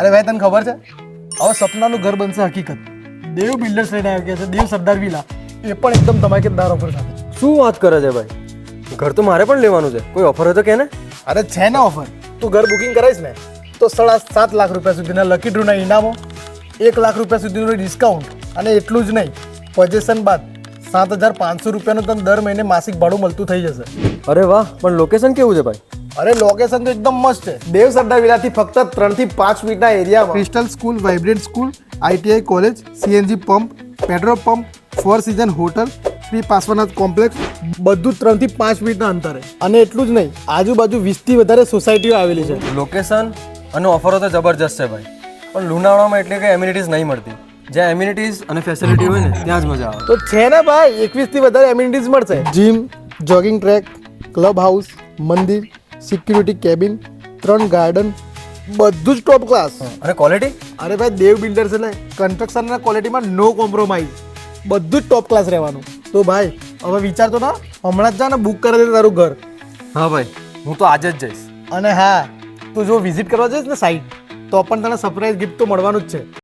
અરે ભાઈ તને ખબર છે? હવે સપનાનું ઘર બનશે હકીકત. દેવ બિલ્ડર્સ લઈને આવી ગયા છે દેવ સરદાર વિલા. એ પણ એકદમ ધમાકેદાર ઓફર સાથે. શું વાત કરે છે ભાઈ? ઘર તો મારે પણ લેવાનું છે. કોઈ ઓફર હોય તો કે ને અરે છે ને ઓફર તું ઘર બુકિંગ કરાવીશ ને તો સાડા સાત લાખ રૂપિયા સુધીના લકી ડ્રોના ઇનામો એક લાખ રૂપિયા સુધીનું ડિસ્કાઉન્ટ અને એટલું જ નહીં પોઝેશન બાદ સાત હજાર પાંચસો રૂપિયાનું તને દર મહિને માસિક ભાડું મળતું થઈ જશે. અરે વાહ પણ લોકેશન કેવું છે ભાઈ? અરે લોકેશન તો એકદમ મસ્ત છે. દેવ સરદાર વિલાથી ફક્ત ત્રણથી પાંચ મિનિટના એરિયામાં. Crystal school vibrant school ITI college CNG pump petrol pump four season hotel Shri Parshvanath complex બધું જ ત્રણથી પાંચ મિનિટના અંતરે. અને એટલું જ નહીં આજુબાજુ વીસથી વધારે સોસાયટીઓ આવેલી છે. લોકેશન અને ઓફરો તો જબરજસ્ત છે ભાઈ. પણ લુણાવાડામાં એટલી કંઈ એમ્યુનિટીઝ નહીં મળતી. જ્યાં એમ્યુનિટીઝ અને ફેસિલિટી હોય ને ત્યાં જ મજા આવે. તો છે ને ભાઈ એકવીસથી વધારે એમ્યુનિટીઝ મળશે. Gym jogging track club house મંદિર સિક્યુરિટી કેબિન ત્રણ ગાર્ડન બધું જ ટોપ ક્લાસ અને ક્વોલિટી અરે ભાઈ દેવ બિલ્ડર્સ એટલે કન્સ્ટ્રક્શનના ક્વોલિટીમાં નો કોમ્પ્રોમાઇઝ બધું જ ટોપ ક્લાસ રહેવાનું. તો ભાઈ હવે વિચાર તો ના હમણાં જ જા ને બુક કરી દે તારું ઘર. હા ભાઈ હું તો આજે જ જઈશ. અને હા તું જો વિઝિટ કરવા જઈશ ને સાઈટ તો પણ તને સરપ્રાઈઝ ગિફ્ટ તો મળવાનું જ છે.